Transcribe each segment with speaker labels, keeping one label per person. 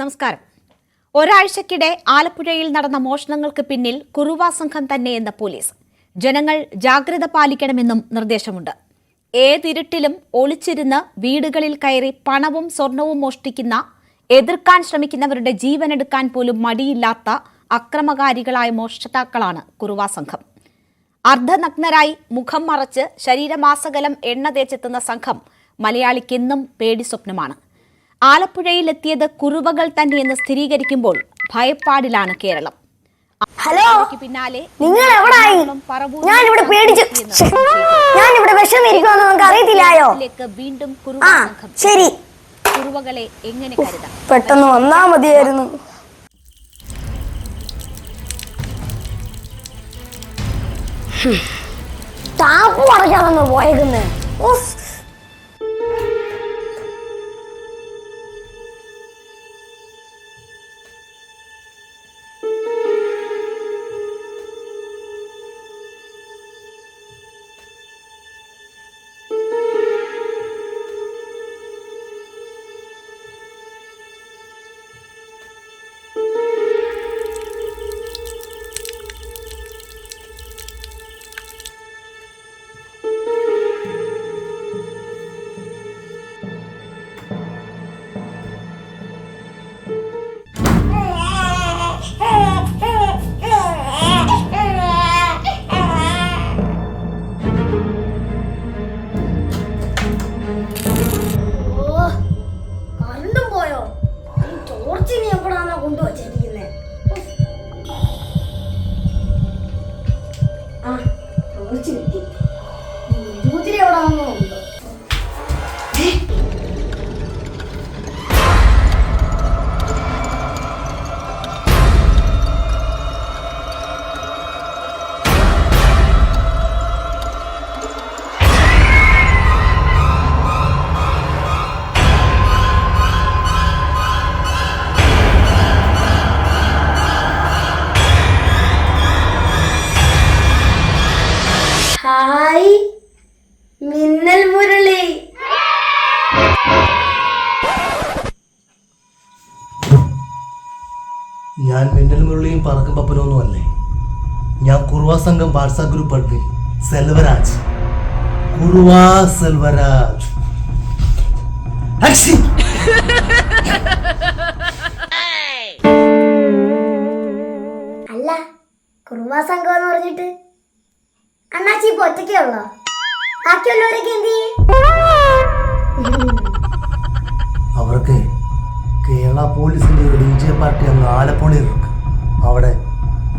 Speaker 1: നമസ്കാരം. ഒരാഴ്ചക്കിടെ ആലപ്പുഴയിൽ നടന്ന മോഷണങ്ങൾക്ക് പിന്നിൽ കുറുവാ സംഘം തന്നെയെന്ന പോലീസ്. ജനങ്ങൾ ജാഗ്രത പാലിക്കണമെന്നും നിർദ്ദേശമുണ്ട്. ഏതിരുട്ടിലും ഒളിച്ചിരുന്ന് വീടുകളിൽ കയറി പണവും സ്വർണവും മോഷ്ടിക്കുന്ന എതിർക്കാൻ ശ്രമിക്കുന്നവരുടെ ജീവനെടുക്കാൻ പോലും മടിയില്ലാത്ത അക്രമകാരികളായ മോഷ്ടാക്കളാണ് കുറുവാ സംഘം. അർദ്ധനഗ്നരായി മുഖം മറച്ച് ശരീരമാസകലം എണ്ണ തേച്ചെത്തുന്ന സംഘം മലയാളിക്കെന്നും പേടി സ്വപ്നമാണ്. ആലപ്പുഴയിലെത്തിയത് കുറുവകൾ തന്നെയെന്ന് സ്ഥിരീകരിക്കുമ്പോൾ ഭയപ്പാടിലാണ് കേരളം.
Speaker 2: ഹലോ
Speaker 1: പിന്നാലെ
Speaker 2: നിങ്ങൾ എവിടായി? ഞാൻ ഇവിടെ പേടിച്ചു. ഞാൻ ഇവിടെ വിഷമിരിക്കുമെന്ന് നിങ്ങൾക്ക് അറിയത്തില്ലായോ
Speaker 1: വീണ്ടും
Speaker 2: ആ ശരി.
Speaker 1: കുറുവകളെ എങ്ങനെ കരുതാം?
Speaker 2: പെട്ടെന്ന് വന്നാ മതിയായിരുന്നു. താപ്പു ടാപ്പ് മറക്കാതെന്ന് പോയേക്കുന്നെ. ഈ ടോർച്ചിനി എപ്പോഴാണോ കൊണ്ടുവച്ചിരിക്കുന്നത്
Speaker 3: ഞാൻ മിന്നൽ മുരളിയും പറക്കും പപ്പനൊന്നും അല്ലേ? ഞാൻ കുറുവാ സംഘം വാട്സാപ്പ് ഗ്രൂപ്പ് അഡ്മിൻ സെൽവരാജ്. കുറുവാ സെൽവരാജ്!
Speaker 2: അല്ല കുറുവാ സംഘം എന്ന് പറഞ്ഞിട്ട് അണ്ണാച്ചി ഇപ്പൊ ഒറ്റയ്ക്കേ ഉള്ളോ? ബാക്കിയുള്ളവരൊക്കെ എന്ത് ചെയ്യും?
Speaker 3: പോലീസിൻ്റെ ഒരു ഡി ജെ പാർട്ടി അങ്ങ് ആലപ്പുഴയിൽ ഇരിക്കും അവിടെ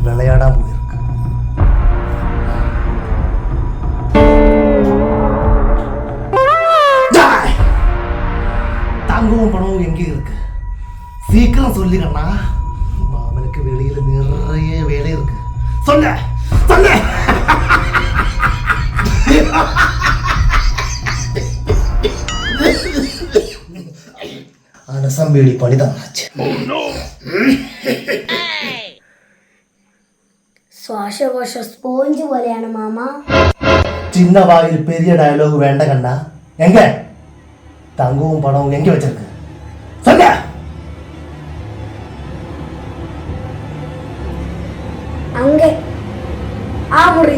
Speaker 3: വിളയാടാൻ പോയിരുന്നു தங்கமும் பணமும் எங்கே இருக்கு? சீக்கிரம் சொல்லிக்கண்ணா மாமனுக்கு வெளியில நிறைய வேலை இருக்கு. சொல்ல! ஆனால் சம்பி
Speaker 2: இடிப்பாடி தான் ஆச்சு. മാമ
Speaker 3: சின்ன வாயில் பெரிய டயலாக் வேண்டாம் கண்ணா எங்க? தங்கவும் பணம் எங்க வச்சிருக்கு? சந்தியா
Speaker 2: അങ്ങേ ആ മുറി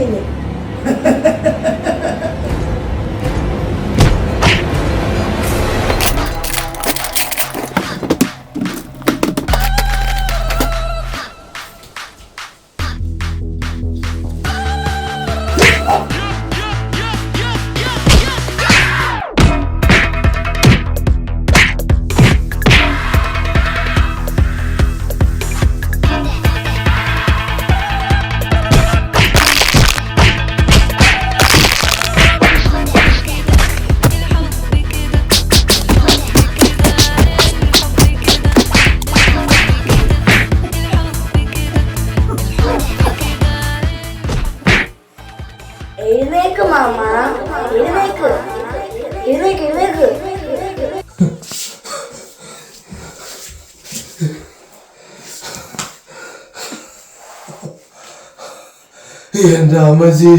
Speaker 3: എന്റെ അമ്മജി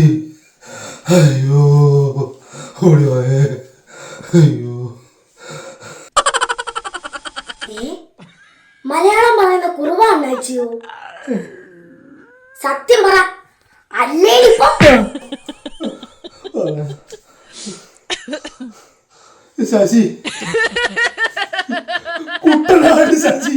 Speaker 3: അയ്യോ ഓടിവായേ അയ്യോ.
Speaker 2: മലയാളം പറയുന്ന കുറുവ സത്യം പറ അല്ലേ ഇപ്പൊ? ശശി.
Speaker 3: കുട്ടനാട് ശശി.